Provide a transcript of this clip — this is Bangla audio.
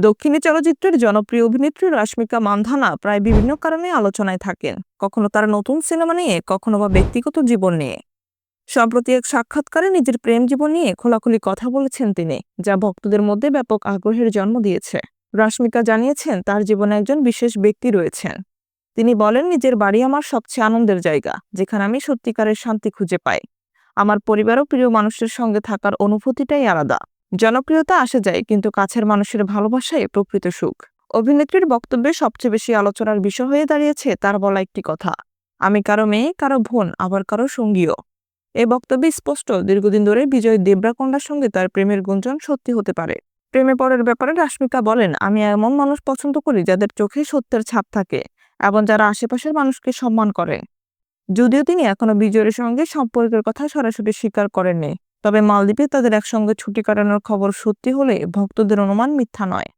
দক্ষিণী চলচ্চিত্রের জনপ্রিয় অভিনেত্রী রাশ্মিকা মান্ধানা প্রায় বিভিন্ন কারণে আলোচনায় থাকেন। কখনো তার নতুন সিনেমা নিয়ে, কখনো বা ব্যক্তিগত জীবন নিয়ে। সম্প্রতি এক সাক্ষাৎকারে নিজের প্রেম জীবন নিয়ে খোলাখুলি কথা বলেছেন তিনি, যা ভক্তদের মধ্যে ব্যাপক আগ্রহের জন্ম দিয়েছে। রাশ্মিকা জানিয়েছেন, তার জীবনে একজন বিশেষ ব্যক্তি রয়েছেন। তিনি বলেন, নিজের বাড়ি আমার সবচেয়ে আনন্দের জায়গা, যেখানে আমি সত্যিকারের শান্তি খুঁজে পাই। আমার পরিবারও প্রিয় মানুষের সঙ্গে থাকার অনুভূতিটাই আলাদা। জনপ্রিয়তা আসে যায়, কিন্তু কাছের মানুষের ভালোবাসায় প্রকৃত সুখ। অভিনেত্রীর বক্তব্যে সবচেয়ে বেশি আলোচনার বিষয় হয়ে দাঁড়িয়েছে তার বলা একটি কথা, আমি কারও মেয়ে, কারও বোন, আবার কারও সঙ্গীও। এ বক্তব্যে স্পষ্ট, দীর্ঘদিন ধরে বিজয় দেবরাকন্ডার সঙ্গে তার প্রেমের গুঞ্জন সত্যি হতে পারে। প্রেমে পড়ার ব্যাপারে রাশ্মিকা বলেন, আমি এমন মানুষ পছন্দ করি যাদের চোখে সত্যের ছাপ থাকে এবং যারা আশেপাশের মানুষকে সম্মান করে। যদিও তিনি এখনও বিজয়ের সঙ্গে সম্পর্কের কথা সরাসরি স্বীকার করেননি। তবে মালদ্বীপে তাদের একসঙ্গে ছুটি কাটানোর খবর সত্যি হলে ভক্তদের অনুমান মিথ্যা নয়।